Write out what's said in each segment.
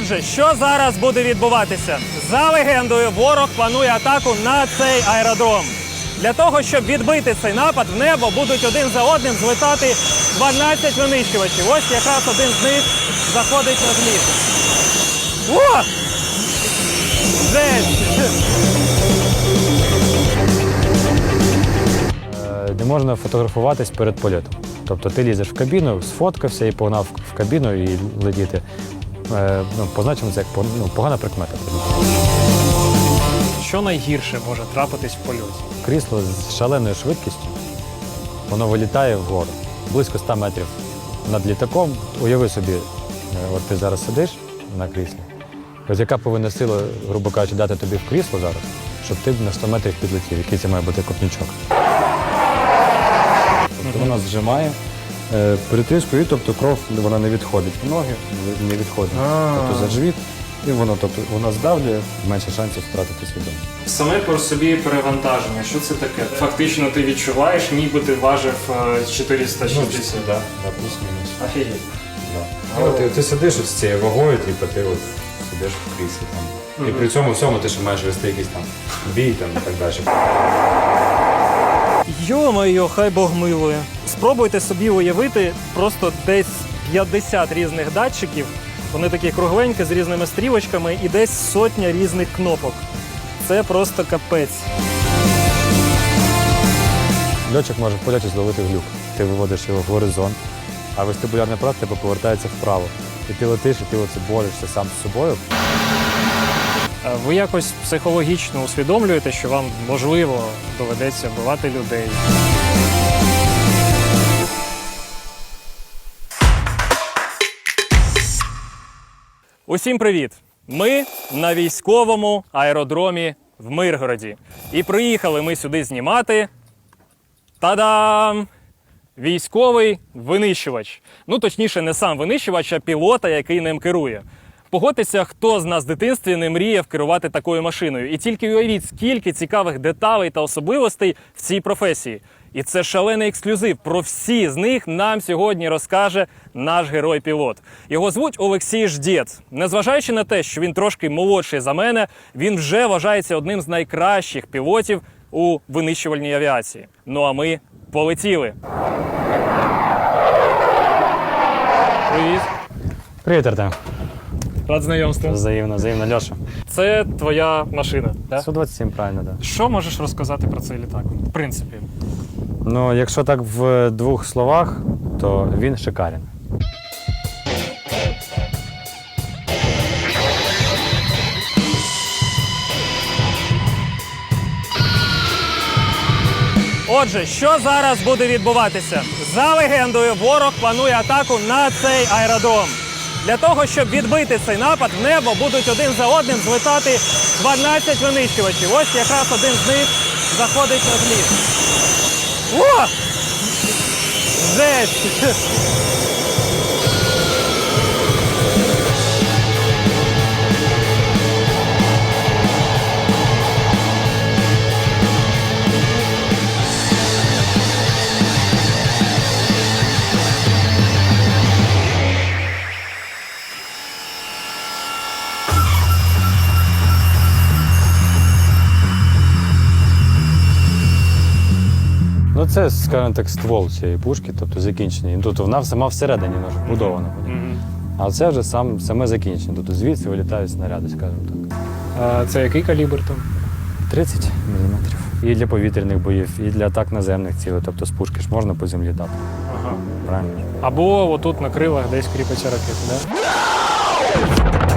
Отже, що зараз буде відбуватися? За легендою, ворог планує атаку на цей аеродром. Для того, щоб відбити цей напад, в небо будуть один за одним злетати 12 винищувачів. Ось якраз один з них заходить на зліт. О! Е, Не можна фотографуватись перед польотом. Тобто ти лізеш в кабіну, сфоткався і погнав в кабіну і летіти. Е, Ну, позначимо це як ну, погана прикмета. Що найгірше може трапитись в польоті? Крісло з шаленою швидкістю, воно вилітає вгору близько 100 метрів над літаком. Уяви собі, е, от ти зараз сидиш на кріслі. От яка повинна сила, грубо кажучи, дати тобі в крісло зараз, щоб ти на 100 метрів підлетів, який це має бути копнячок. Тобто вона зжимає е, притискує, і тобто кров вона не відходить в ноги, не відходить тобто за живіт, і воно, тобто, вона здавлює, менше шансів втратити свідомість. Саме по собі перевантаження. Що це таке? Фактично ти відчуваєш, ніби ти важив е, 460. да, да, плюс-мінус. Офігеть. Да. Ну, ти, ти сидиш от з цією вагою, типу, ти от сидиш в кріслі там. І при цьому всьому ти ще маєш вести якийсь там бій там, і так далі. Йо-моє, хай Бог милує. Спробуйте собі уявити просто десь 50 різних датчиків. Вони такі кругленькі з різними стрілочками і десь сотня різних кнопок. Це просто капець. Льотчик може в польоті зловити глюк. Ти виводиш його в горизонт, а вестибулярний апарат тебе повертається вправо. І ти летиш, і ти оце борешся сам з собою. Е, Ви якось психологічно усвідомлюєте, що вам можливо доведеться вбивати людей. Усім привіт! Ми на військовому аеродромі в Миргороді. І приїхали ми сюди знімати. Та-дам! Військовий винищувач. Ну, точніше, не сам винищувач, а пілота, який ним керує. Погодьтеся, хто з нас в дитинстві не мріяв керувати такою машиною. І тільки уявіть, скільки цікавих деталей та особливостей в цій професії. І це шалений ексклюзив. Про всі з них нам сьогодні розкаже наш герой-пілот. Його звуть Олексій Ждєц. Незважаючи на те, що він трошки молодший за мене, він вже вважається одним з найкращих пілотів у винищувальній авіації. Ну а ми полетіли. Привіт, Привіт, Артем. Рад знайомству. Взаємно, взаємно, Льоша. Це твоя машина. Да? Су-27, правильно, так. Да. Що можеш розказати про цей літак? В принципі, Ну, якщо так в двох словах, то він шикарен. Отже, що зараз буде відбуватися? За легендою, ворог планує атаку на цей аеродром. Для того, щоб відбити цей напад, в небо будуть один за одним злетати 12 винищувачів. Ось якраз один з них заходить на зліт. О! Жесть! Скажімо так, ствол цієї пушки, тобто закінчення. І Тут вона сама всередині вона вбудована. А це вже сам, саме закінчення. Тобто звідси вилітають снаряди, скажімо так. А це який калібр там? 30 мм. І для повітряних боїв, і для атак наземних цілей. Тобто з пушки ж можна по землі дати. Ага. Правильно? Або отут на крилах десь кріпиться ракета, да?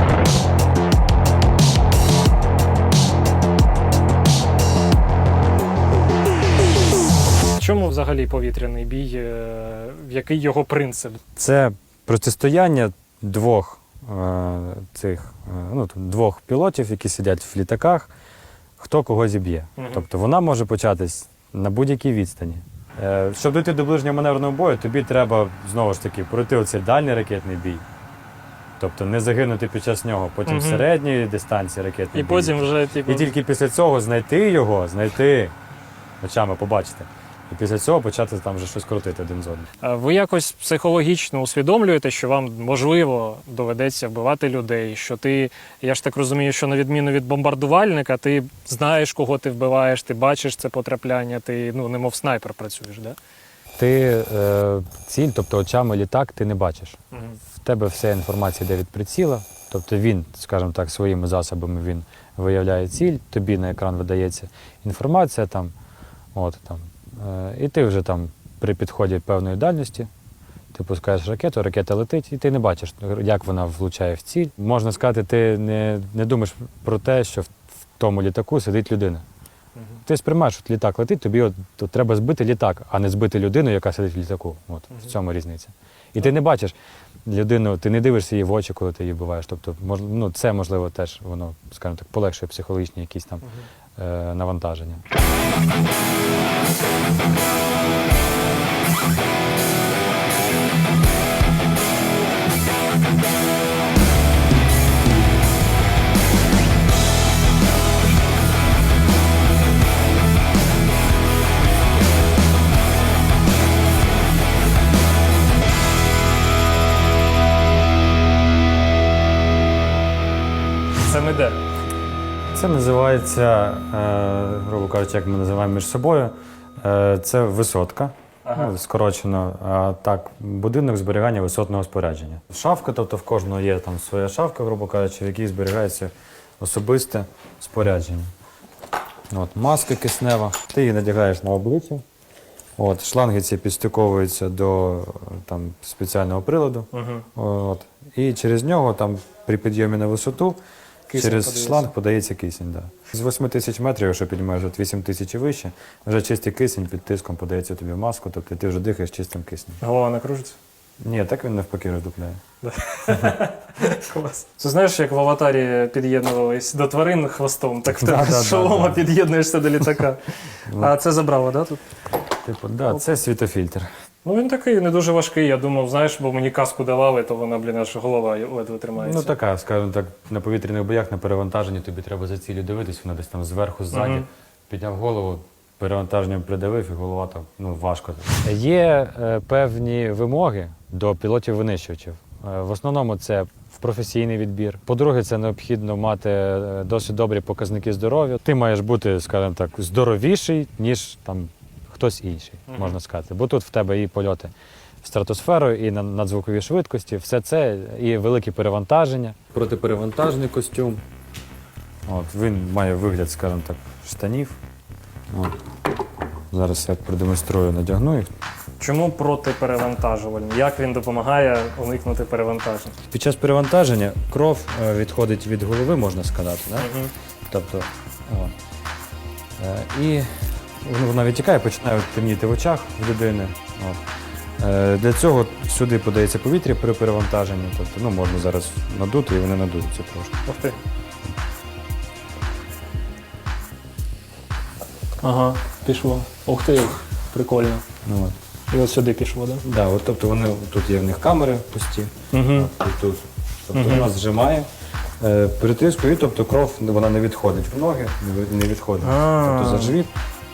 Взагалі повітряний бій? е, Який його принцип? Це протистояння двох е, цих е, ну, двох пілотів, які сидять в літаках, хто кого зіб'є. Мгм. Тобто вона може початись на будь-якій відстані. Щоб дійти до ближнього маневреного бою, тобі треба знову ж таки пройти оцей дальній ракетний бій. Тобто не загинути під час нього, потім Мгм. середньої дистанції ракетний І бій. потім вже типу. І тільки після цього знайти його, знайти очами побачити. І після цього почати там вже щось крутити один з одним. А Ви якось психологічно усвідомлюєте, що вам можливо доведеться вбивати людей. Що ти, я ж так розумію, що на відміну від бомбардувальника, ти знаєш, кого ти вбиваєш, ти бачиш це потрапляння, ти ну немов снайпер працюєш, да? Ти е, ціль, тобто очами літак, ти не бачиш. В тебе вся інформація йде від приціла, тобто він, скажімо так, своїми засобами він виявляє ціль, тобі на екран видається інформація там, от, там, е, і ти вже там при підході певної дальності. Ти пускаєш ракету, ракета летить, і ти не бачиш, як вона влучає в ціль. Можна сказати, ти не, не думаєш про те, що в, в тому літаку сидить людина. Ти сприймаєш, що літак летить, тобі от, то треба збити літак, а не збити людину, яка сидить в літаку. От в цьому різниця. І ти не бачиш людину, ти не дивишся її в очі, коли ти її вбиваєш. Тобто, мож, ну, це можливо теж воно, скажімо так, полегшує психологічні якісь там е, навантаження. Це ми де? Це називається, е, грубо кажучи, як ми називаємо між собою. Е, це висотка. Ну, скорочено, а так, будинок зберігання висотного спорядження. Шафка, тобто в кожного є там своя шафка, грубо кажучи, в якій зберігається особисте спорядження. От, маска киснева, ти її надягаєш на обличчя. От, шланги ці підстиковуються до там, спеціального приладу. От, і через нього там, при підйомі на висоту Кисень через подається. шланг подається кисень. Да. З 8 тисяч метрів, якщо піднімаєш от 8 тисяч і вище, вже чистий кисень під тиском подається тобі в маску, тобто ти вже дихаєш чистим киснем. Голова не кружиться? Ні, так він навпаки роздупляє. Клас. Це знаєш, як в аватарі під'єднувались до тварин хвостом, так Да-да-да-да. з шолома під'єднуєшся до літака. А це забрало, да, тут? Типу, да, це світофільтр. Ну він такий не дуже важкий. Я думав, знаєш, бо мені каску давали, то вона, блін, аж голова ледве тримається. Ну така, скажімо так, на повітряних боях, на перевантаженні тобі треба за цілю дивитись, вона десь там зверху, ззаді. Мгм. Підняв голову, перевантаженням придавив, і голова так ну, важко. Є е, певні вимоги до пілотів-винищувачів. Е, в основному це в професійний відбір. По-друге, це необхідно мати е, досить добрі показники здоров'я. Ти маєш бути, скажімо так, здоровіший, ніж там хтось інший, можна сказати. Бо тут в тебе і польоти в стратосферу, і на надзвукові швидкості, все це і великі перевантаження. Протиперевантажний костюм. От, він має вигляд, скажімо так, штанів. От. Зараз я продемонструю, надягну їх. Чому протиперевантажувальний? Як він допомагає уникнути перевантажень? Під час перевантаження кров е, відходить від голови, можна сказати. Да? Тобто, о. Е, і вона відтікає, починає темніти в очах в людини. От. Е, Для цього сюди подається повітря при перевантаженні. Тобто, ну, можна зараз надути і вони надуються трошки. Ух ти. Ага, пішло. Ух ти, прикольно. Ну, от. І от сюди пішло, так? Да, от, тобто вони, тут є в них камери пусті. Угу. От тут. Тобто вона зжимає. Е, Притискує, і тобто кров вона не відходить в ноги, не ви- не відходить. А. Тобто за живіт.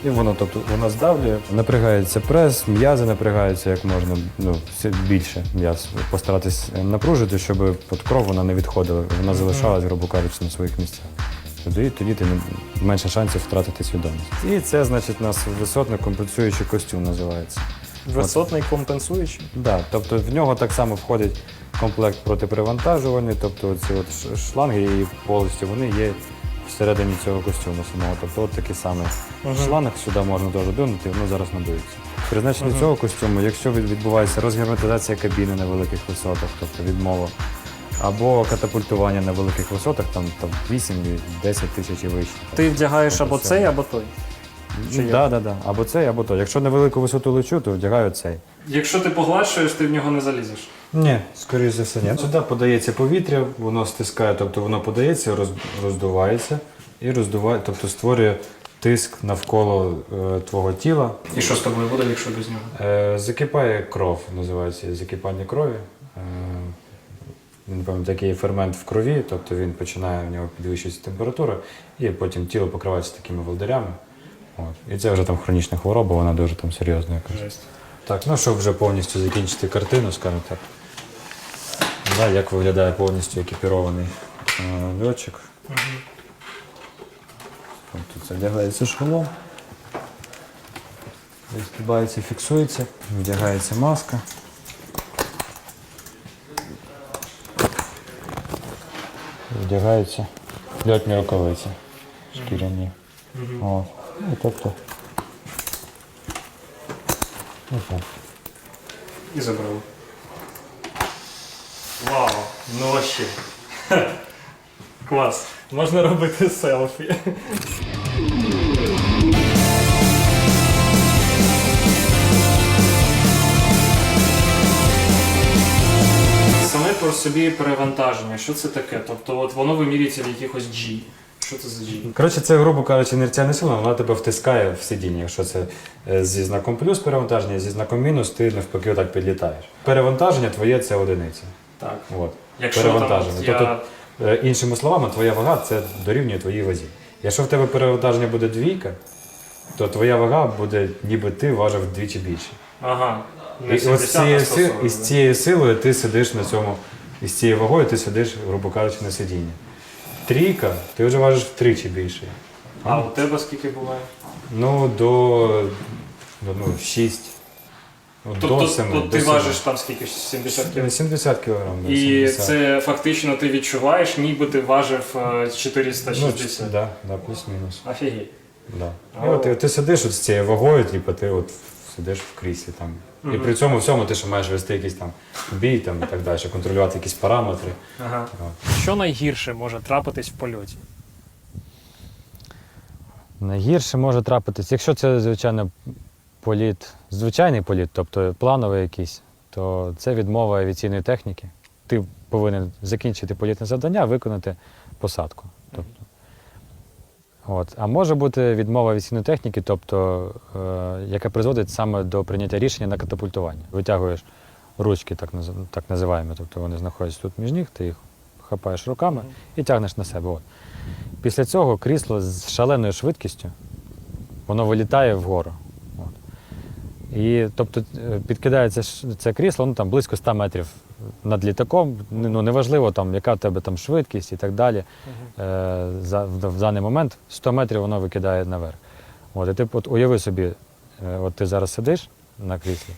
І воно, тобто, вона здавлює, напрягається прес, м'язи напрягаються як можна ну, все більше м'яз. Постаратись напружити, щоб от кров вона не відходила, вона залишалась, грубо кажучи, на своїх місцях. Тоді, тоді ти менше шансів втратити свідомість. І це, значить, у нас висотно компенсуючий костюм називається. Висотний компенсуючий. Да, тобто в нього так само входить комплект протиперевантажувальний, тобто ці от шланги і повністю вони є всередині цього костюму самого. Тобто от такий самий шланг сюди можна теж дунути, воно зараз надується. Призначення цього костюму, якщо від- відбувається розгерметизація кабіни на великих висотах, тобто відмова, або катапультування на великих висотах, там, там 8-10 тисяч і вище. Ти вдягаєш або цей, або той. Чи як? Да, да, да. Або цей, або той. Якщо на велику висоту лечу, то вдягаю цей. Якщо ти погладшуєш, ти в нього не залізеш. Ні, скоріше за все, ні. Сюди подається повітря, воно стискає, тобто воно подається, роз, роздувається і роздуває, тобто створює тиск навколо е, твого тіла. І що з тобою буде, якщо без нього? Е, закипає кров, називається закипання крові. Е, він, певно, такий фермент в крові, тобто він починає в нього підвищуватися температура, і потім тіло покривається такими волдирями. От. І це вже там хронічна хвороба, вона дуже там серйозна якась. Так, ну щоб вже повністю закінчити картину, скажімо так. Да, як виглядає повністю екіпірований е, льотчик. От Тут задягається шолом. Відстібається, фіксується, вдягається маска. Вдягаються льотні рукавиці шкіряні. От. Ну, тобто. ось так. І забрали. Вау, ну вообще. Клас. Можна робити селфі. Саме по собі перевантаження. Що це таке? Тобто от воно вимірюється в якихось G. Що це за G? Коротше, це, грубо кажучи, інерціальна сила, вона тебе втискає в сидіння. Якщо це е, зі знаком плюс перевантаження, зі знаком мінус, ти навпаки отак підлітаєш. Перевантаження твоє це одиниця. Так. От. Якщо там Перевантаження. от я... Тобто, Е, Іншими словами, твоя вага це дорівнює твоїй вазі. Якщо в тебе перевантаження буде двійка, то твоя вага буде, ніби ти важив вдвічі більше. Ага. Не І от з цією, а си- 140, і з да? цією силою ти сидиш на цьому, і з цією вагою ти сидиш, грубо кажучи, на сидінні. Трійка, ти вже важиш втричі більше. А у тебе скільки буває? Ну, до, до ну, 6. Ну, Тобто до 7. то до ти 7. важиш там скільки? 70 кг? 70 кг. Да, І 70. це фактично ти відчуваєш, ніби ти важив е, ну, 460. ч- да, да, плюс-мінус. Офігеть. Да. І от, ти, ти сидиш от з цією вагою, типу, ти от сидиш в кріслі там. І при цьому всьому ти ще маєш вести якийсь там бій там, і так далі, контролювати якісь параметри. Ага. Що найгірше може трапитись в польоті? Найгірше може трапитись, якщо це, звичайно, політ, звичайний політ, тобто плановий якийсь, то це відмова авіаційної техніки. Ти повинен закінчити політне завдання, виконати посадку. От. А може бути відмова авіаційної техніки, тобто, е, яка призводить саме до прийняття рішення на катапультування. Витягуєш ручки, так, так називаємо, тобто вони знаходяться тут між ніг, ти їх хапаєш руками і тягнеш на себе. От. Після цього крісло з шаленою швидкістю воно вилітає вгору. От. І тобто е, підкидається це крісло ну, там, близько 100 метрів над літаком. Ну, неважливо, там, яка в тебе там швидкість і так далі. Е, за, в, в даний момент 100 метрів воно викидає наверх. От, і ти от, уяви собі, е, от ти зараз сидиш на кріслі,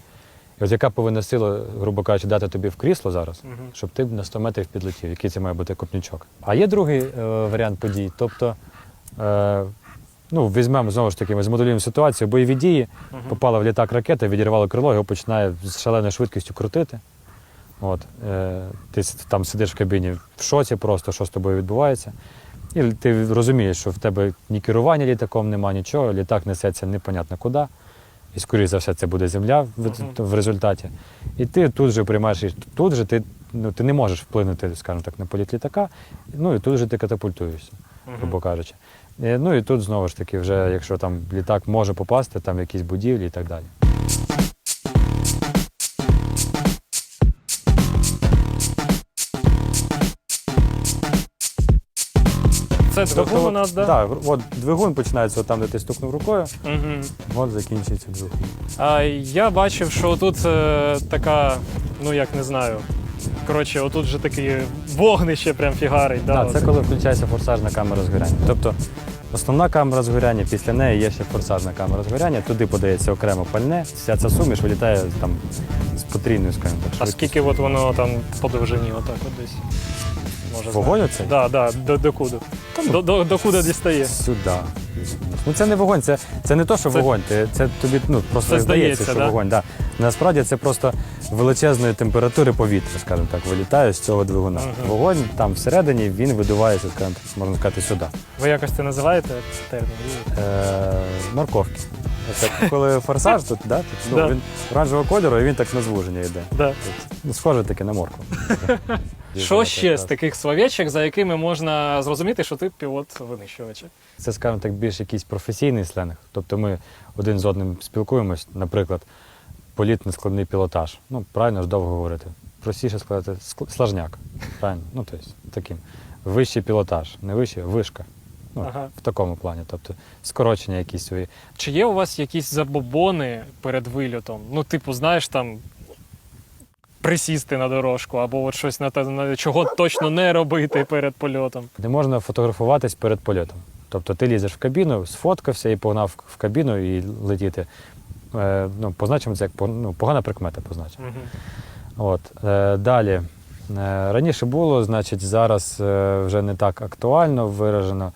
і от яка повинна сила, грубо кажучи, дати тобі в крісло зараз, щоб ти на 100 метрів підлетів, який це має бути копнючок. А є другий е, варіант подій. Тобто, е, ну, візьмемо знову ж таки, ми змоделюємо ситуацію, бойові дії, попала в літак ракета, відірвало крило, його починає з шаленою швидкістю крутити. От, е, ти там сидиш в кабіні в шоці просто, що з тобою відбувається. І ти розумієш, що в тебе ні керування літаком нема, нічого, літак несеться непонятно куди. І, скоріш за все, це буде земля в, в результаті. І ти тут же приймаєш тут же ти, ну, ти не можеш вплинути, скажімо так, на політ літака, ну і тут же ти катапультуєшся, грубо кажучи. Е, Ну і тут знову ж таки, вже якщо там літак може попасти, там якісь будівлі і так далі. Це двигун у нас, так? да? Так, от двигун починається от там, де ти стукнув рукою, Мгм. от закінчується двигун. А я бачив, що тут е, така, ну як не знаю. Коротше, отут же таке вогнище прям фігарить. Да, Так, це коли включається форсажна камера згоряння. Тобто основна камера згоряння, після неї є ще форсажна камера згоряння, туди подається окремо пальне, вся ця суміш вилітає там з потрійною, скажімо так. А скільки от воно там по довжині, отак от десь? Може, Вогонь оцей? Да, да, до, до куди? До, до, до куди дістає? Сюди. Ну це не вогонь, це, це не то, що Це- вогонь. Це, це тобі ну, просто Це здається, здається, що да? вогонь. Да. Насправді це просто величезної температури повітря, скажімо так, вилітає з цього двигуна. Вогонь там всередині він видувається, скажімо так, можна сказати, сюди. Ви якось це називаєте термін? Е, морковки. Це коли форсаж тут, да, тут, ну, Да. він оранжевого кольору, і він так на звуження йде. Да. Ну, схоже таке на моркву. Що ще з таких словечок, за якими можна зрозуміти, що ти пілот винищувача? Це, скажімо так, більш якийсь професійний сленг. Тобто ми один з одним спілкуємось, наприклад, політ нескладний пілотаж. Ну, правильно ж довго говорити. Простіше сказати, ск- слажняк. Правильно? Ну, тобто, таким. Вищий пілотаж, не вищий, вишка. Ну, Ага. В такому плані, тобто скорочення якісь свої. Чи є у вас якісь забобони перед вильотом? Ну, типу, знаєш, там присісти на дорожку, або от щось на те, на чого точно не робити перед польотом. Не можна фотографуватись перед польотом. Тобто ти лізеш в кабіну, сфоткався і погнав в кабіну і летіти. Е, ну, позначимо це як ну, погана прикмета позначимо. Угу. От. Е, далі. Е, раніше було, значить, зараз е, вже не так актуально виражено.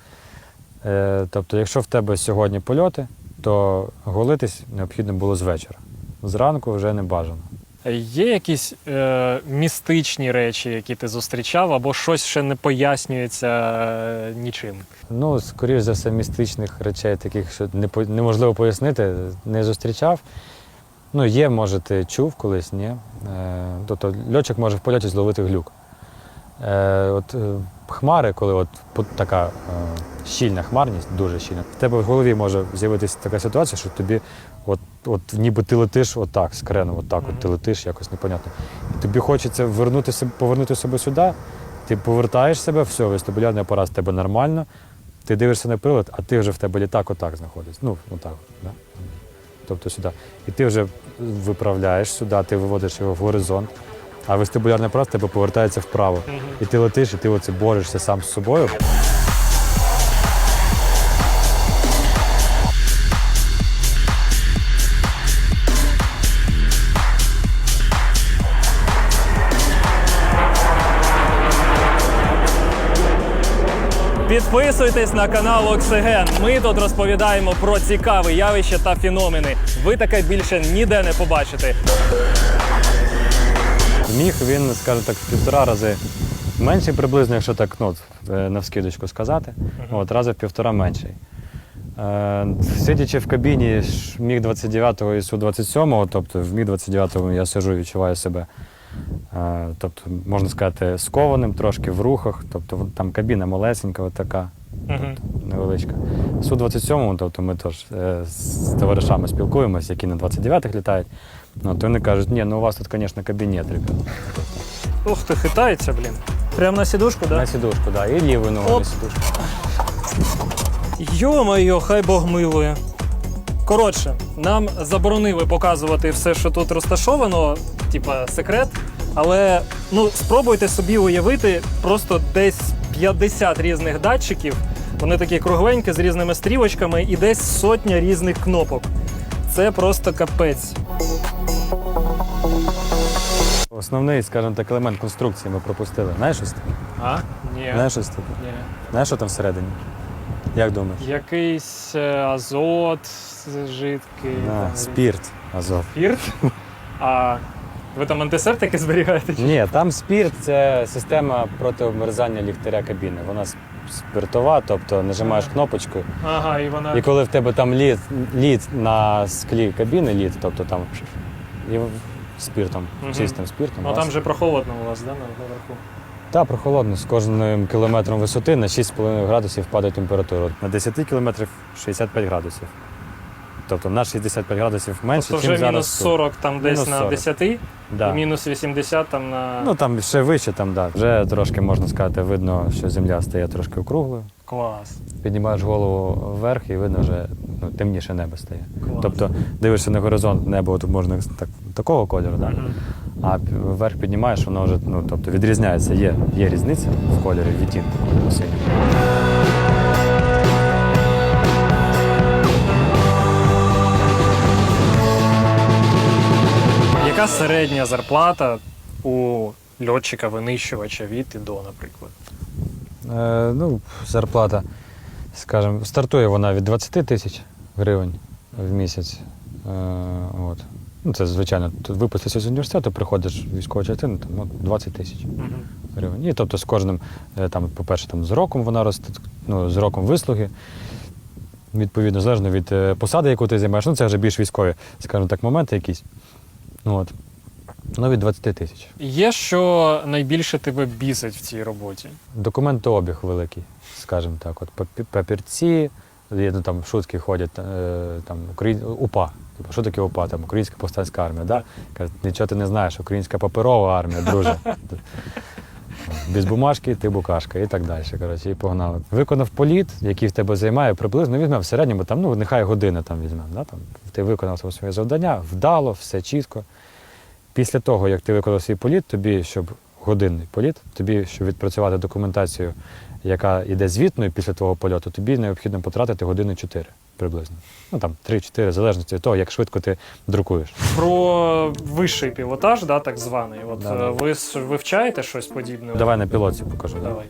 Е, тобто, якщо в тебе сьогодні польоти, то голитись необхідно було з вечора. Зранку вже не бажано. Є якісь е, містичні речі, які ти зустрічав, або щось ще не пояснюється е, нічим? Ну, скоріш за все, містичних речей, таких, що не по- неможливо пояснити, не зустрічав. Ну, є, може, ти чув колись, ні. Е, тобто льотчик може в польоті зловити глюк. Е, от, е, хмари, коли от така е, щільна хмарність, дуже щільна, в тебе в голові може з'явитися така ситуація, що тобі, от, от ніби ти летиш отак, з крену, отак, от ти летиш, якось непонятно. І тобі хочеться вернути, повернути себе сюди, ти повертаєш себе, все, вестибулярний апарат з тебе нормально, ти дивишся на прилад, а ти вже в тебе літак отак знаходиться. Ну, отак. Да? Тобто сюди. І ти вже виправляєш сюди, ти виводиш його в горизонт, а вестибулярний апарат тебе повертається вправо. І ти летиш, і ти оце борешся сам з собою. Підписуйтесь на канал Оксиген. Ми тут розповідаємо про цікаві явища та феномени. Ви таке більше ніде не побачите. Міг він, скажімо так, в півтора рази менший приблизно, якщо так ну, е, навскидочку сказати. От, рази в півтора менший. Е, сидячи в кабіні Міг-29 і Су-27, тобто в Міг-29 я сижу і відчуваю себе, тобто, можна сказати, скованим трошки в рухах, тобто там кабіна малесенька, така, Мгм. невеличка. Су-27, тобто ми теж е, з товаришами спілкуємося, які на 29-х літають. Ну, то вони кажуть, ні, ну у вас тут, звісно, кабінет, ребят. Ух ти, хитається, блін. Прямо на сідушку, так? На сідушку, да, і лівою ногою на сідушку. Йо-моє, хай Бог милує. Коротше, нам заборонили показувати все, що тут розташовано, типа секрет. Але ну, спробуйте собі уявити просто десь 50 різних датчиків. Вони такі кругленькі з різними стрілочками і десь сотня різних кнопок. Це просто капець. Основний, скажімо так, елемент конструкції ми пропустили. Знаєш щось таке? А? Ні. Знаєш щось таке? Ні. Знаєш, що там всередині? Як думаєш? Якийсь е, азот жидкий. А, там, спірт, азот. Спірт? А ви там антисептики зберігаєте? Ні, там спірт це система проти обмерзання ліхтаря кабіни. Вона спиртова, тобто нажимаєш кнопочку, Ага, і вона. і коли в тебе там лід, лід на склі кабіни, лід, тобто там і спіртом, Мгм. чистим спіртом. Ну там же прохолодно у вас, да, наверху? Так, прохолодно. З кожним кілометром висоти на 6,5 градусів падає температура. На 10 кілометрів 65 градусів. Тобто на 65 градусів менше, Тобто вже мінус тут. 40 там десь Мінус на 10, Да. і мінус 80 там на Ну там ще вище, там, да. вже трошки можна сказати, видно, що земля стає трошки округлою. клас. Піднімаєш голову вверх і видно, вже ну, темніше небо стає. Клас. Тобто дивишся на горизонт, небо тут можна так, такого кольору, да? Мгм. А вверх піднімаєш, воно вже ну, тобто відрізняється. Є, є різниця в кольорі, відтінку кольору синього. Яка середня зарплата у льотчика винищувача від і до, наприклад? Е, ну, зарплата, скажімо, стартує вона від 20 тисяч гривень в місяць. Е, от. Ну, це звичайно, тут випустився з університету, приходиш в військову частину, там от 20 тисяч гривень. І тобто з кожним, е, там, по-перше, там, з роком вона росте, ну, з роком вислуги. Відповідно, залежно від е, посади, яку ти займаєш. Ну, це вже більш військові, скажімо так, моменти якісь. Ну, от. Ну, від 20 тисяч. Є що найбільше тебе бісить в цій роботі? Документообіг великий, скажімо так. От папі- папірці, є, ну, там шутки ходять, е, там, Украї... УПА. Типу, що таке УПА? Там, Українська повстанська армія. Да? Кажуть, нічого ти не знаєш, українська паперова армія, друже. Без бумажки ти букашка і так далі. Коротше, і погнали. Виконав політ, який в тебе займає приблизно, візьмемо в середньому, там, ну, нехай година там візьмемо. Да, там, ти виконав своє завдання, вдало, все чітко. Після того, як ти виконав свій політ, тобі, щоб годинний політ, тобі, щоб відпрацювати документацію, яка йде звітною після твого польоту, тобі необхідно потратити години 4 приблизно. Ну там 3-4, в залежності від того, як швидко ти друкуєш. Про вищий пілотаж, да, так званий. От Да, е, ви с- вивчаєте щось подібне? Давай на пілотці покажу. да. Давай.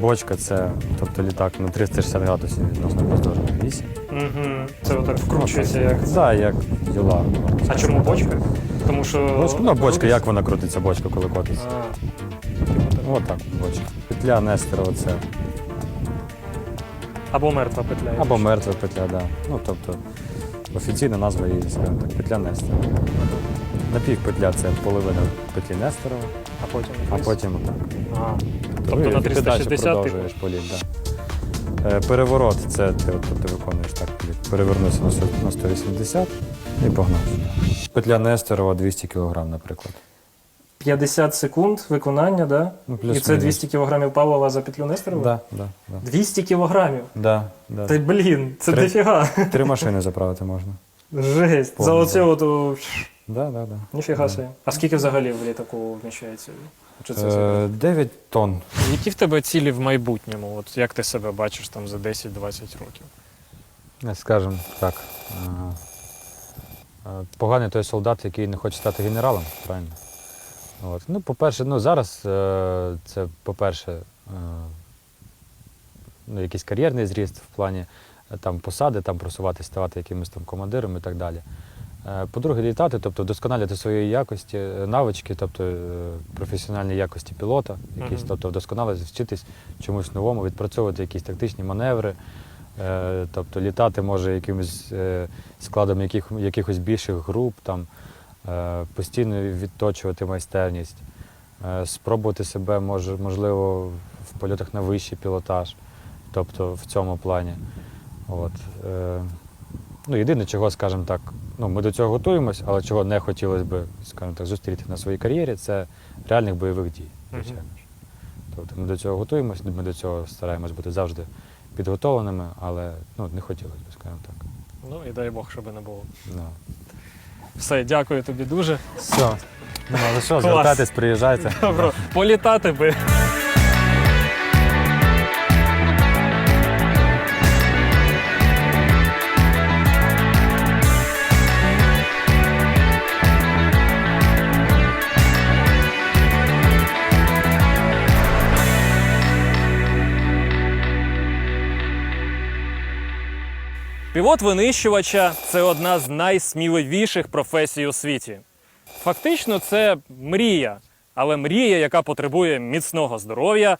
Бочка це тобто літак на 360 градусів відносно поздовжної вісі. Угу. Це отак вкручується як. Так, да, як діла. А чому бочка? Тому що. Бочка, ну, бочка, як вона крутиться, бочка, коли котиться. А, Ось так, бочка. Петля Нестерова це. або мертва петля. Або мертва петля, так. Да. Ну, тобто, офіційна назва її, скажімо так, петля Нестерова. Напівпетля це половина петлі Нестерова, А потім. а вниз. потім отак. А. Ну, Тобто і на ти далі 360 типу. продовжуєш політ, да. Е, Переворот це ти, от, ти виконуєш так, політ. перевернувся на сто- на 180 і погнав. Петля Нестерова 200 кг, наприклад. 50 секунд виконання, да? Ну, І це плюс-мінус. 200 кілограмів палива за петлю Нестерова? Да, да, да. 200 кілограмів? Да, да. Та блін, це Три- дофіга. Три машини заправити можна. Жесть. За Повно, оце да. от. о, Да, да, да. Ніфіга собі. А скільки взагалі в літаку вміщається? Чи це? Е, 9 тонн. Які в тебе цілі в майбутньому? От як ти себе бачиш там за 10-20 років? Скажем так. е, е, Поганий той солдат, який не хоче стати генералом, правильно? От. Ну, по-перше, ну, зараз е, це, по-перше, е, ну, якийсь кар'єрний зріст в плані е, там, посади, там, просуватися, ставати якимось там командиром і так далі. Е, По-друге, літати, тобто вдосконалювати свої якості, е, навички, тобто е, професіональні якості пілота, якісь, тобто вдосконалити, вчитись чомусь новому, відпрацьовувати якісь тактичні маневри, тобто літати може якимось складом яких, якихось більших груп, там, постійно відточувати майстерність, спробувати себе може, можливо в польотах на вищий пілотаж, тобто в цьому плані. От, ну, єдине, чого, скажімо так, ну, ми до цього готуємось, але чого не хотілося б, скажімо так, зустріти на своїй кар'єрі, це реальних бойових дій, звичайно ж. Тобто ми до цього готуємось, ми до цього стараємось бути завжди підготовленими, але ну, не хотілося б, скажімо так. Ну і дай Бог, щоб не було. Ну. Все, дякую тобі дуже. Все. Ну, але що, звертайтесь, приїжджайте. Добро, політати би. Пілот винищувача це одна з найсміливіших професій у світі. Фактично, це мрія, але мрія, яка потребує міцного здоров'я,